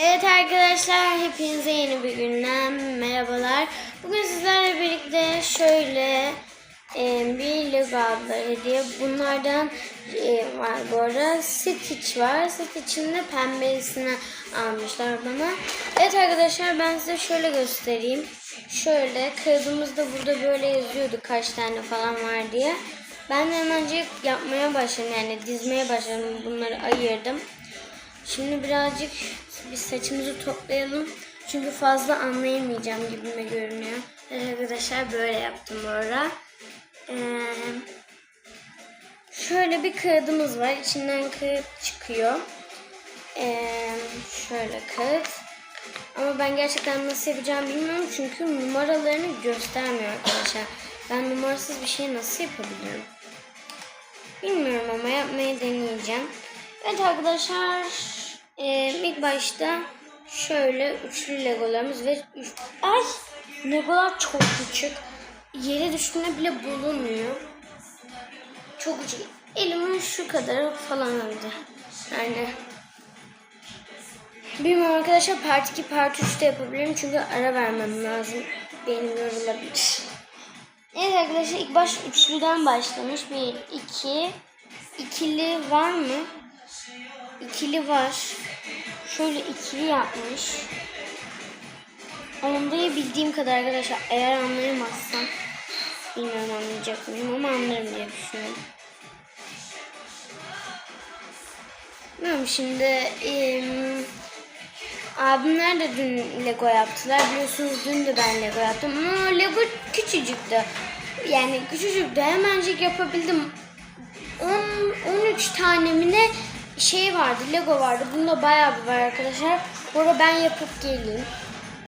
Evet arkadaşlar hepinize yeni bir günden merhabalar. Bugün sizlerle birlikte şöyle e, bir Lego adlı hediye. Bunlardan e, var bu arada. Stitch var. Stitch'in de pembesini almışlar bana. Evet arkadaşlar ben size şöyle göstereyim. Şöyle kağıdımızda burada böyle yazıyordu kaç tane falan var diye. Ben de hemencik yapmaya başladım yani dizmeye başladım. Bunları ayırdım. Şimdi birazcık biz saçımızı toplayalım. Çünkü fazla anlayamayacağım gibime görünüyor. Arkadaşlar böyle yaptım bu ara. Ee, şöyle bir kağıdımız var. İçinden kağıt çıkıyor. Ee, şöyle kağıt. Ama ben gerçekten nasıl yapacağımı bilmiyorum. Çünkü numaralarını göstermiyor arkadaşlar. Ben numarasız bir şey nasıl yapabilirim? Bilmiyorum ama yapmayı deneyeceğim. Evet arkadaşlar e, ilk başta şöyle üçlü legolarımız ve üç... Ay legolar çok küçük. Yere düştüğünde bile bulunmuyor. Çok küçük. Elimin şu kadar falan öldü. Yani Bilmiyorum arkadaşlar part 2 part 3 de yapabilirim çünkü ara vermem lazım. Benim yorulabilir. Evet arkadaşlar ilk baş üçlüden başlamış. Bir, iki, ikili var mı? İkili var. Şöyle ikili yapmış. Ondayı bildiğim kadar arkadaşlar eğer anlayamazsam bilmiyorum anlayacak mıyım ama anlarım diye düşünüyorum. Bilmiyorum şimdi em, abimler de dün Lego yaptılar. Biliyorsunuz dün de ben Lego yaptım ama Lego küçücüktü. Yani küçücüktü hemencik yapabildim. 10 13 tane mi ne şey vardı Lego vardı. Bunda bayağı bir var arkadaşlar. Bu arada ben yapıp geleyim.